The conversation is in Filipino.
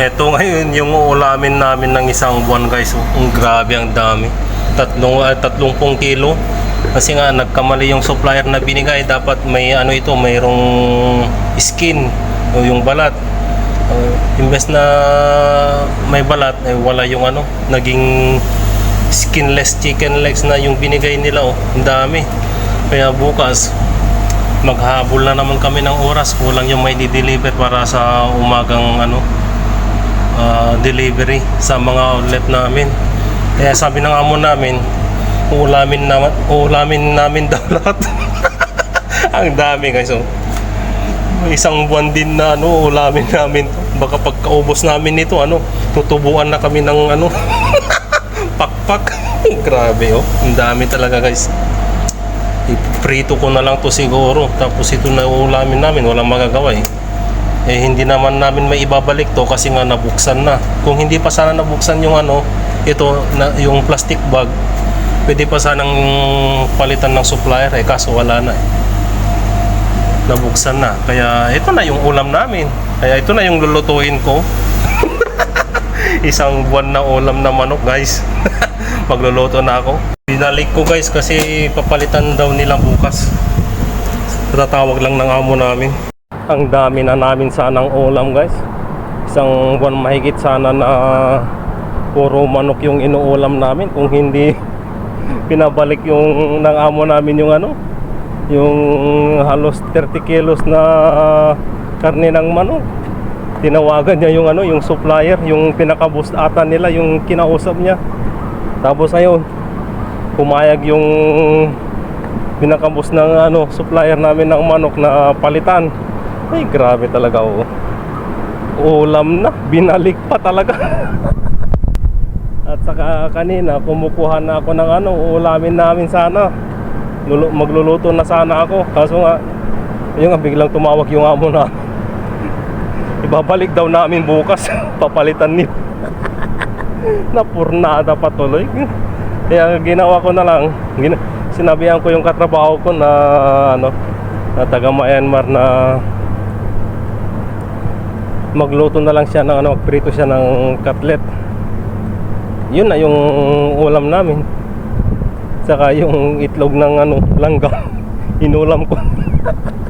Eto ngayon yung ulamin namin ng isang buwan guys. Oh, Ang grabe ang dami. Tatlong, ah, tatlong pong kilo. Kasi nga nagkamali yung supplier na binigay. Dapat may ano ito, mayroong skin o yung balat. Uh, imbes na may balat, eh, wala yung ano, naging skinless chicken legs na yung binigay nila. Oh, ang dami. Kaya bukas, maghabol na naman kami ng oras. Kulang yung may di-deliver para sa umagang ano, ah, delivery sa mga outlet namin. Kaya sabi ng amo namin, ulamin naman, ulamin namin daw lahat. Ang dami guys. Oh. Isang buwan din na ano, ulamin namin. Baka pagkaubos namin nito, ano, tutubuan na kami ng ano, pakpak. Grabe oh. Ang dami talaga guys. Iprito ko na lang to siguro. Tapos ito na ulamin namin, walang magagawa eh eh hindi naman namin may ibabalik to kasi nga nabuksan na. Kung hindi pa sana nabuksan yung ano, ito na yung plastic bag, pwede pa sanang palitan ng supplier eh kaso wala na eh. Nabuksan na. Kaya ito na yung ulam namin. Kaya ito na yung lulutuin ko. Isang buwan na ulam na manok guys. Magluluto na ako. Binalik ko guys kasi papalitan daw nila bukas. Tatawag lang ng amo namin. Ang dami na namin sanang ulam guys. Isang buwan mahigit sana na puro manok yung inuulam namin. Kung hindi pinabalik yung ng amo namin yung ano yung halos 30 kilos na karne ng manok. Tinawagan niya yung ano yung supplier yung pinakabus ata nila yung kinausap niya. Tapos ngayon pumayag yung pinakabus ng ano supplier namin ng manok na palitan ay grabe talaga oh. Ulam na, binalik pa talaga. At saka kanina kumukuha na ako ng ano, ulamin namin sana. Lulu- magluluto na sana ako. Kaso nga, yun nga biglang tumawag yung amo na. Ibabalik daw namin bukas. Papalitan niyo. Napurnada pa tuloy. Kaya ginawa ko na lang. Gina- sinabihan ko yung katrabaho ko na ano, na taga Myanmar na magluto na lang siya ng ano, magprito siya ng cutlet. Yun na yung ulam namin. Saka yung itlog ng ano, langgam. Inulam ko.